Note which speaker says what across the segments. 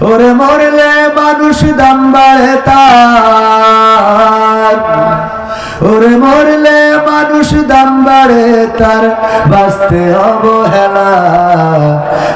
Speaker 1: ওরে মরলে মানুষ দাম বাড়ে তার। ওরে মরলে মানুষ দাম বাড়ে তার বাঁচতে অবহেলা।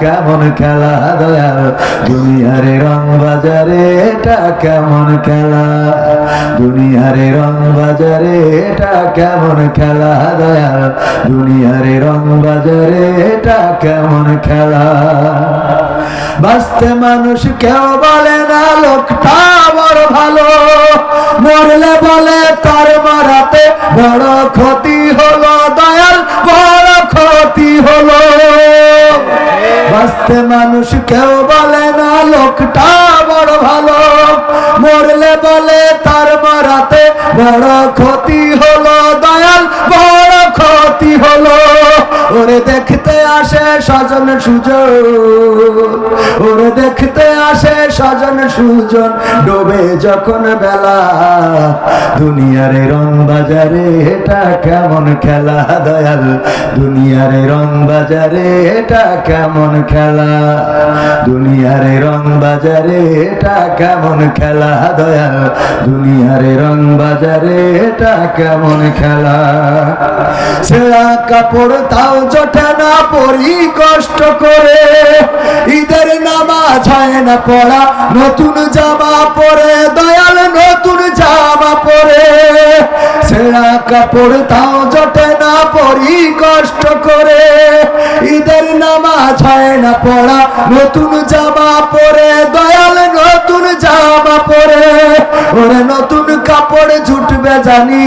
Speaker 1: কেমন খেলা দয়াল? দুনিয়ার রং বাজারে এটা কেমন খেলা? দুনিয়ার রং বাজারে এটা কেমন খেলা দয়াল? দুনিয়ার রং বাজারে এটা কেমন খেলা? বাঁচতে মানুষ কেউ বলে না, লোকটা বড় ভালো। মরলে বলে তার মারাতে বড় ক্ষতি বাঁচতে মানুষ কেউ বলে না, লোকটা বড় ভালো। মরলে বলে তার মারাতে বড় ক্ষতি হলো, দয়াল বড় ক্ষতি হলো। ওরে দেখতে আসে স্বজন, সুজন। ওরে দেখতে আসে স্বজন, সুজন। ডোবে যখন বেলা। দুনিয়ার রং বাজারে এটা কেমন খেলা, দয়াল? দুনিয়ার রং বাজারে এটা কেমন খেলা? দুনিয়ার রং বাজারে এটা কেমন খেলা, দয়াল? দুনিয়ার রং বাজারে এটা কেমন খেলা? সেরা কাপড় তাও জোটে না পরি কষ্ট করে। ঈদের নামাজ হয় না পড়া, নতুন জামা পরে, দয়াল নতুন জামা পরে। সেরা কাপড় তাও জোটে না, পরি কষ্ট করে। ঈদের নামাজ হয় না পড়া, নতুন জামা পরে, দয়াল নতুন জামা পরে। ওরে নতুন কাপড় জুটবে জানি।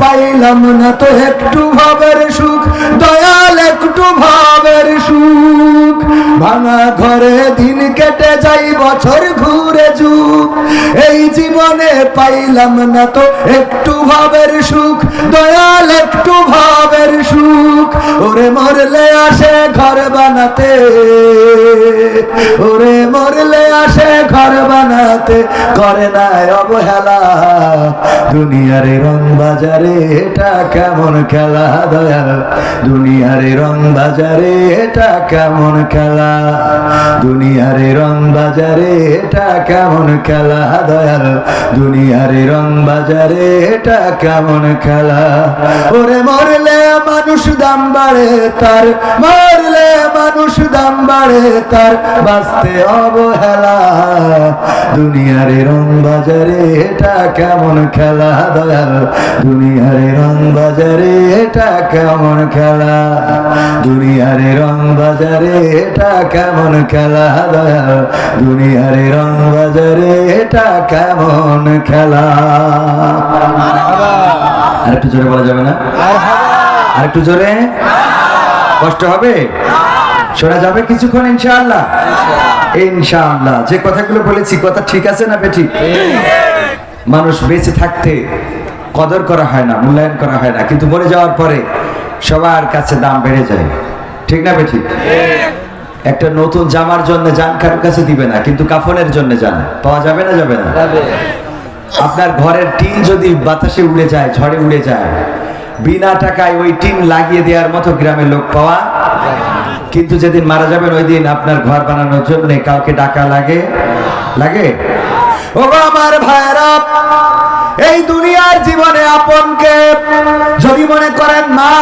Speaker 1: পাইলাম না তো একটু ভাবের সুখ, দয়াল একটু ভাবের সুখ। ভাঙা ঘরে দিন কেটে যাই, বছর ঘুরে যুগ। এই জীবনে পাইলাম না তো একটু ভাবের সুখ, দয়াল একটু ভাবের সুখ। ওরে মরলে আসে ঘর বানাতে। ওরে মরলে আসে ঘর বানাতে। করে না অবহেলা। দুনিয়ার রং বাজারে এটা কেমন খেলা? দয়াল, দুনিয়ার রং বাজারে এটা কেমন খেলা? দুনিয়ার রং বাজারে এটা কেমন খেলা? দয়াল, দুনিয়ার রং বাজারে এটা কেমন খেলা? ওরে মরলে মানুষ দাম বাড়ে তার মরলে মানুষ দাম বাড়ে তার বাঁচতে অবহেলা। দুনিয়ার রং বাজারে এটা কেমন খেলা দয়াল? দুনিয়ার রং বাজারে এটা কেমন খেলা? দুনিয়ার রং বাজারে এটা কেমন খেলা দয়াল? দুনিয়ার রং বাজারে এটা কেমন খেলা? আর একটু জোরে বলা যাবে না? আর একটু জোরে? কষ্ট হবে? শোনা যাবে কিছুক্ষণ ইনশাআল্লাহ? ইনশাআল্লাহ। যে কথাগুলো বলেছি কথা ঠিক আছে না বেঠিক? মানুষ বেঁচে থাকতে কদর করা হয় না মূল্যায়ন করা হয় না। কিন্তু মরে যাওয়ার পরে সবার কাছে দাম বেড়ে যায়। ঠিক না বেঠিক? একটা নতুন জামার জন্য যান কারোর কাছে দিবে না কিন্তু কাফনের জন্য যান। পাওয়া যাবে না যাবে না? আপনার ঘরের টিন যদি বাতাসে উড়ে যায় ঝড়ে উড়ে যায় বিনা টাকায় ওই টিন লাগিয়ে দেওয়ার মতো গ্রামের লোক পাওয়া কিন্তু যেদিন মারা যাবেন ওই দিন আপনার ঘর বানানোর জন্য কাউকে ডাকা লাগে? লাগে? ও আমার ভাইরা এই দুনিয়ার জীবনে আপনকে যদি মনে করেন মা,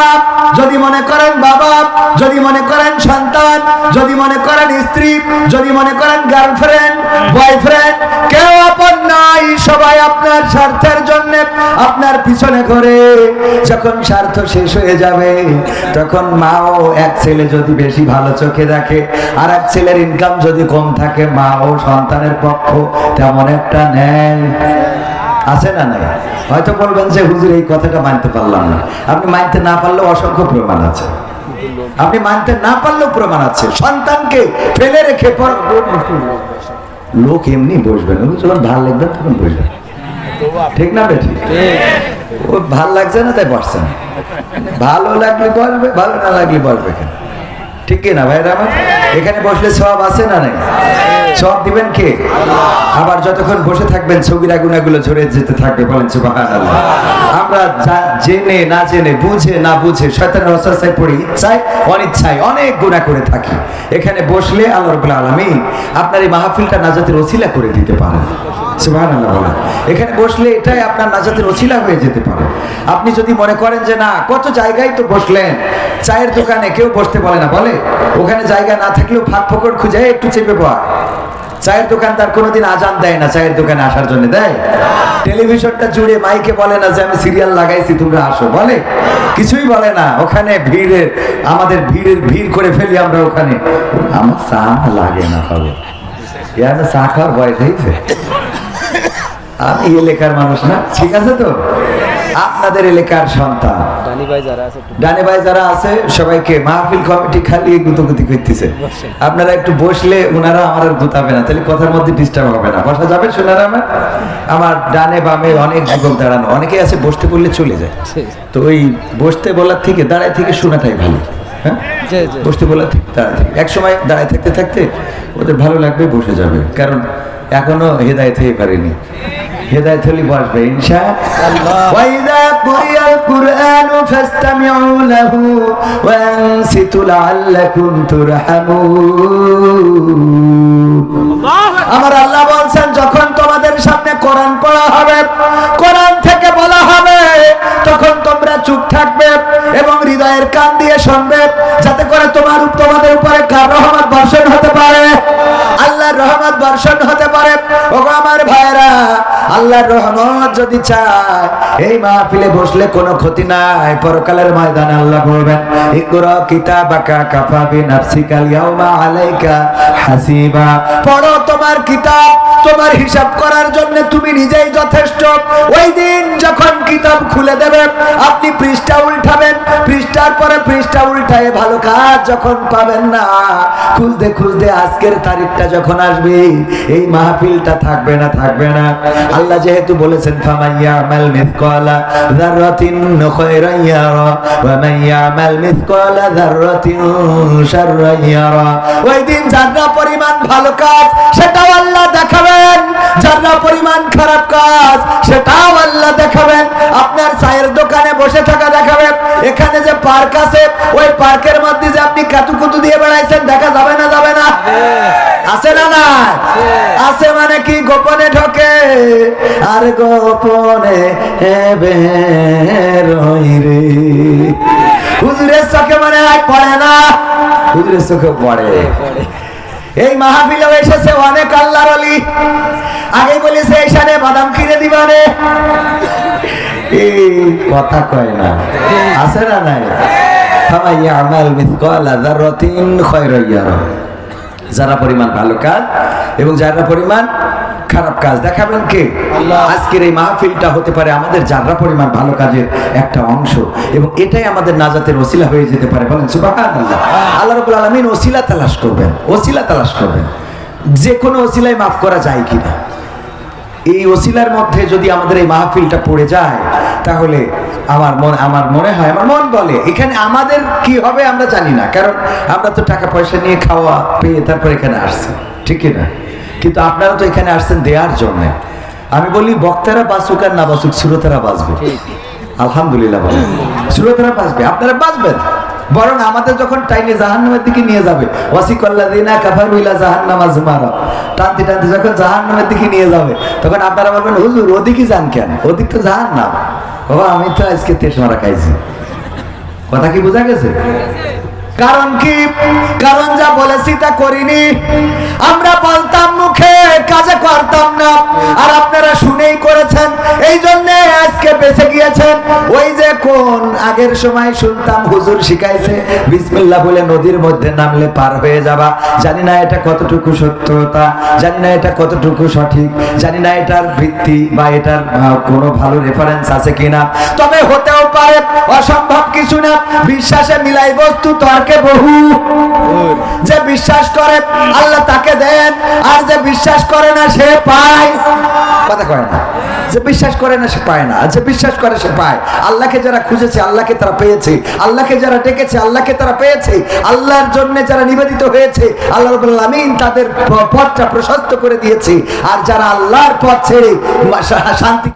Speaker 1: যদি মনে করেন বাবা, যদি মনে করেন সন্তান, যদি মনে করেন স্ত্রী, যদি মনে করেন গার্লফ্রেন্ড বয়ফ্রেন্ড কেউ আপন নাই, সবাই আপনার স্বার্থের জন্য আপনার পিছনে ঘরে যখন স্বার্থ শেষ হয়ে যাবে, তখন মাও এক ছেলে যদি বেশি ভালো চোখে দেখে, আর এক ছেলের ইনকাম যদি কম থাকে মা ও সন্তানের পক্ষ তেমন একটা নেয়। আছে না নাই? হয়তো বলবেন যে, হুজুর, এই কথাটা মানতে পারলাম না। আপনি মানতে না পারলেও অসংখ্য প্রমাণ আছে। আপনি মানতে না পারলেও প্রমাণ আছে। সন্তানকে ফেলে রেখে পর লোক এমনি বসবেন যখন ভালো লাগবে তখন বসবেন ঠিক না বেঠি ও ভালো লাগছে না তাই বসছে না। ভালো লাগলে বসবে ভালো না লাগলে বসবে কেন? ঠিক কি না ভাইরা আমার? এখানে বসলে সব আছে না নাই? সব দিবেন কে? আবার যতক্ষণ বসে থাকবেন ছবিরা গুণাগুলো ঝরে যেতে থাকবে বলেন আমরা জেনে না জেনে বুঝে না বুঝে শয়তানের অসস্থায় পড়ে ইচ্ছায় অনিচ্ছায় অনেক গুণা করে থাকি। এখানে বসলে আল্লাহ রাব্বুল আলামিন আপনার এই মাহফিলটা নাজাতের ওসিলা করে দিতে পারেন। এখানে বসলে এটাই আপনার নাজাতের ওসিলা হয়ে যেতে পারে। আপনি যদি মনে করেন যে না, কত জায়গায় তো বসলেন, চায়ের দোকানে কেউ বসতে বলে না, বলে? ওখানে জায়গা না থাকলেও ফাঁক ফোকর খুঁজে একটু চেপে পড়া চায়ের দোকানদার কোনোদিন আজান দেয় না চায়ের দোকানে আসার জন্য, দেয়? টেলিভিশনটা জুড়ে মাইকে বলে না যে, আমি সিরিয়াল লাগাইছি, তোমরা আসো। বলে? কিছুই বলে না। ওখানে ভিড়ের, আমাদের ভিড়ের ভিড় করে ফেলি আমরা ওখানে। আমার চা লাগে না ইয়ার চা খাওয়ার বয়স হয়েছে এলাকার মানুষ না? ঠিক আছে তো? আপনাদের এলাকার সন্তান।
Speaker 2: ডানি ভাই যারা আছে
Speaker 1: সবাইকে মাহফিল কমিটি খালি গুতগুতি করতেছে। আপনারা একটু বসলে ওনারা আমার আর গুতাবে না। তাহলে কথার মধ্যে ডিস্টার্ব হবে না। বসা যাবে শোনার আমার? আমার ডানে বামে অনেক যুবক দাঁড়ানো। অনেকে আছে বসতে বললে চলে যায়। তো ওই বসতে বলার থেকে দাঁড়ায় থেকে শোনাটাই ভালো। হ্যাঁ। বসতে বলার থেকে দাঁড়ায় থেকে এক সময় দাঁড়ায় থাকতে থাকতে ওদের ভালো লাগবে বসে যাবে। কারণ এখনও হেদায়ত হয়ে পারেনি। হেদায়ত হলে বসবে আমার আল্লাহ বলছেন যখন তোমাদের সামনে কোরআন পড়া হবে কোরআন থেকে বলা হবে তখন তোমরা চুপ থাকবে এবং হৃদয়ের কান দিয়ে শুনবে যাতে করে তোমার রহমত বর্ষণ হতে পারে। ওগো আমার ভাইরা আল্লাহর রহমত যদি চায়, এই মাহফিলে বসলে কোনো ক্ষতি নাই। পরকালের ময়দানে আল্লাহ বলবেন, ইকরা কিতাবাকা কাফা বিনাফসিকা ইয়াউমা আলাইকা হাসিবা। পড়ো তোমার কিতাব, তোমার হিসাব করার জন্য তুমি নিজেই যথেষ্ট। ওই দিন যখন কিতাব খুলে দেবে, আপনি পৃষ্ঠা উল্টাবেন। পৃষ্ঠার পরে পৃষ্ঠা উল্টায় ভালো কাজ যখন পাবেন না খুঁজতে খুঁজতে আজকের তারিখটা যখন আসবে এই মাহফিলটা থাকবে না থাকবে না। আল্লাহ যেহেতু বলেছেন ফামাইয়া ইয়ারা ওয়া শাররান ইয়ারা। ওই দিন যারা পরিমাণ ভালো কাজ, সেটাও আল্লাহ দেখাবেন। যারা পরিমাণ খারাপ কাজ, সেটাও আল্লাহ দেখাবেন। আপনার চায়ের দোকানে বসে থাকা দেখাবেন। এখানে যে পার্ক আছে, ওই পার্কের মধ্যে যে আপনি কাতুকুতু দিয়ে বেড়াইছেন, দেখা যাবে না যাবে আছে না না আছে। মানে কি গোপনে ঢোকে? আর গোপনে বেরোই রে হুজুরের চোখে মনে পড়ে না? হুজুরের চোখে পড়ে। এই মাহফিলেও এসেছে অনেক আল্লাহর অলি আগে বলেছে এইখানে বাদাম কিনে দিবানে এই কথা কয় না। আছে না নাই? ফামাই ইয়ামাল মিসকালা যাররাতিন খায়রান ইয়ারা যারা পরিমাণ ভালো কাজ এবং যারা পরিমাণ খারাপ কাজ। দেখাবেন কে? আজকের এই মাহফিলটা হতে পারে আমাদের যারা পরিমাণ ভালো কাজের একটা অংশ এবং এটাই আমাদের নাজাতের ওসিলা হয়ে যেতে পারে। বলেন সুবহানাল্লাহ। আল্লাহ রাব্বুল আলামিন ওসিলা তালাশ করবেন ওসিলা তালাশ করবেন। যে কোনো ওসিলায় মাফ করা যায় কিনা। এই ওসিলার মধ্যে যদি আমাদের এই মাহফিলটা পড়ে যায় তাহলে আমার মনে আমার মনে হয় আমার মন বলে। এখানে আমাদের কি হবে আমরা জানি না। কারণ আমরা তো টাকা পয়সা নিয়ে খাওয়া পেয়ে তারপর এখানে আসছি। ঠিক না কিন্তু আপনারা তো এখানে আসছেন দেওয়ার জন্য। আমি বলি বক্তারা বাঁচুক আর না বাঁচুক শ্রোতারা বাঁচবে। আলহামদুলিল্লাহ বলেন। শ্রোতারা বাঁচবে। আপনারা বাঁচবেন। বরং আমাদের যখন টাইমে জাহান্নামের দিকে নিয়ে যাবে, ওয়াসিকাল্লাযিনা মিলা জাহান জাহান্নামা মারা টানতে টানতে যখন জাহান নামের দিকে নিয়ে যাবে, তখন আপনারা বলবেন, হুজুর, ওদিকে যান কেন? ওদিক তো জাহান নাম বাবা, আমি তো আজকে তেস মারা খাইছি। কথা কি বোঝা গেছে? কারণ কি? কারণ যা বলেছি তা করিনি। আমরা বলতাম মুখে, কাজে করতাম না। আর আপনারা শুনেই করেছেন, এই জন্য আজকে বেঁচে গিয়েছেন। ওই যে কোন আগের সময় শুনতাম হুজুর শিখাইছে, বিসমিল্লাহ বলে নদীর মধ্যে নামলে পার হয়ে যাবা। জানি না এটা কতটুকু সত্যতা, জানি না এটা কতটুকু সঠিক, জানি না এটার ভিত্তি বা এটার কোনো ভালো রেফারেন্স আছে কিনা। তবে হতেও পারে, অসম্ভব কিছু না। বিশ্বাসে মিলাই বস্তু তর্কে বহু। যে বিশ্বাস করে আল্লাহ তাকে দেন। আর যে বিশ্বাস করে না সে পায়। কথা কয় না। যে বিশ্বাস করে না সে পায় না। যে বিশ্বাস করে সে পায়। আল্লাহকে যারা খুঁজেছে আল্লাহকে তারা পেয়েছে। আল্লাহকে যারা ডেকেছে আল্লাহকে তারা পেয়েছে। আল্লাহর জন্য যারা নিবেদিত হয়েছে আল্লাহ আমিন তাদের পথটা প্রশস্ত করে দিয়েছে। আর যারা আল্লাহর পথ ছেড়ে শান্তি